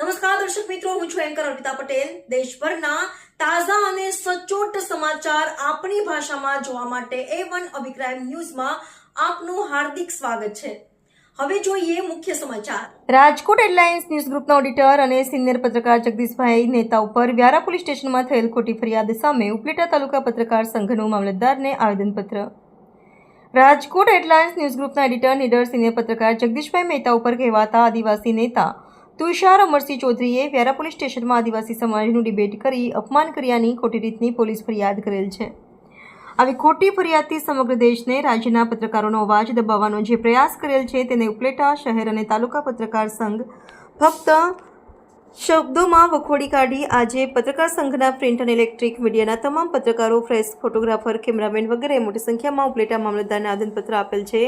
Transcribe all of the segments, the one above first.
નમસ્કાર, દર્શક મિત્રો, હું છું એન્કર અર્પિતા પટેલ. દેશભરના તાજા અને સચોટ સમાચાર આપણી ભાષામાં જોવા માટે એ વન અભિપ્રાય ન્યૂઝમાં આપનું હાર્દિક સ્વાગત છે. હવે જોઈએ મુખ્ય સમાચાર. રાજકોટ એરલાઇન્સ ન્યૂઝ ગ્રુપના ઓડિટર અને સિનિયર પત્રકાર જગદીશભાઈ નેતા ઉપર વ્યારા પોલીસ સ્ટેશનમાં થયેલ ખોટી ફરિયાદ સામે ઉપલેટા તાલુકા પત્રકાર સંઘનું મામલતદારને આવેદનપત્ર. રાજકોટ એરલાઇન્સ ન્યૂઝ ગ્રુપના એડિટર, નીડર, સિનિયર પત્રકાર જગદીશભાઈ મહેતા ઉપર કહેવાતા આદિવાસી નેતા તુષાર અમરસિંહ ચૌધરીએ વ્યારા સ્ટેશનમાં આદિવાસી સમાજનું ડિબેટ કરી અપમાન કર્યાની ખોટી રીતની પોલીસ ફરિયાદ કરેલ છે. આવી ખોટી ફરિયાદથી સમગ્ર દેશને રાજ્યના પત્રકારોનો અવાજ દબાવવાનો જે પ્રયાસ કરેલ છે તેને ઉપલેટા શહેર અને તાલુકા પત્રકાર સંઘ ફક્ત શબ્દોમાં વખોડી કાઢી આજે પત્રકાર સંઘના પ્રિન્ટ અને ઇલેક્ટ્રિક મીડિયાના તમામ પત્રકારો, પ્રેસ ફોટોગ્રાફર, કેમેરામેન વગેરે મોટી સંખ્યામાં ઉપલેટા મામલતદારને આદનપત્ર આપેલ છે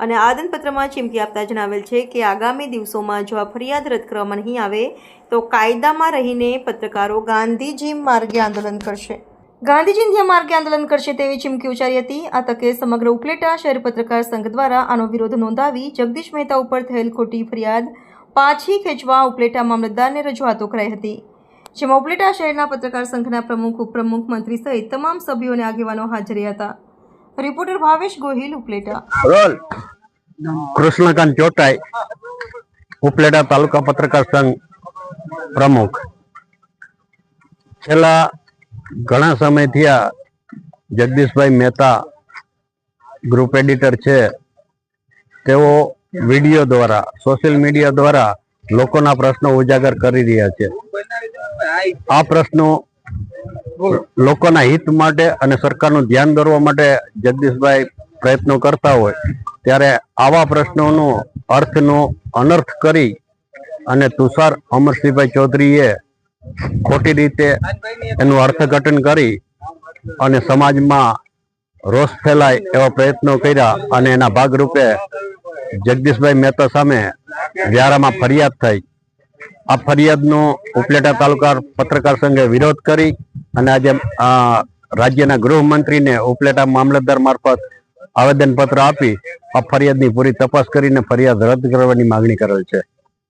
અને આદનપત્રમાં ચીમકી આપતા જણાવેલ છે કે આગામી દિવસોમાં જો આ ફરિયાદ રદ કરવામાં નહીં આવે, તો કાયદામાં રહીને પત્રકારો ગાંધીજી માર્ગે આંદોલન કરશે. ગાંધીજી ઇન્ડિયા માર્ગે આંદોલન કરશે તેવી ચીમકી ઉચ્ચારી હતી. આ તકે સમગ્ર ઉપલેટા શહેર પત્રકાર સંઘ દ્વારા આનો વિરોધ નોંધાવી જગદીશ મહેતા ઉપર થયેલ ખોટી ફરિયાદ પાછી ખેંચવા ઉપલેટા મામલતદારને રજૂઆતો કરાઈ હતી. જેમાં ઉપલેટા શહેરના પત્રકાર સંઘના પ્રમુખ, ઉપપ્રમુખ મંત્રી સહિત તમામ સભ્યો અને આગેવાનો હાજર હતા. રિપોર્ટર ભાવેશ ગોહિલ, ઉપલેટા. કૃષ્ણકાંત ચોટાઈ ઉપલેટા તાલુકા પત્રકાર સંઘ પ્રમુખ. છેલ્લા ઘણા સમયથી આ જગદીશભાઈ મહેતા ગ્રુપ એડિટર છે. તેઓ વીડિયો દ્વારા, સોશિયલ મીડિયા દ્વારા લોકોના પ્રશ્નો ઉજાગર કરી રહ્યા છે. આ પ્રશ્નો લોકોના હિત માટે અને સરકારનું ધ્યાન દોરવા માટે જગદીશભાઈ પ્રયત્નો કરતા હોય, ત્યારે આવા પ્રશ્નોનો અર્થનો અનર્થ કરી અને તુષાર અમરસિંહભાઈ ચૌધરીએ ખોટી રીતે એનું અર્થઘટન કરી અને સમાજમાં રોષ ફેલાય એવા પ્રયત્નો કર્યા અને એના ભાગરૂપે જગદીશભાઈ મહેતા સામે વ્યારામાં ફરિયાદ થઈ. આ ફરિયાદનો ઉપલેટા તાલુકા પત્રકાર સંઘે વિરોધ કરી અને આજે રાજ્યના ગૃહમંત્રીને ઉપલેટા મામલતદાર મારફત આવેદનપત્ર આપી આ ફરિયાદની પૂરી તપાસ કરીને ફરિયાદ રદ કરવાની માંગણી કરેલ છે.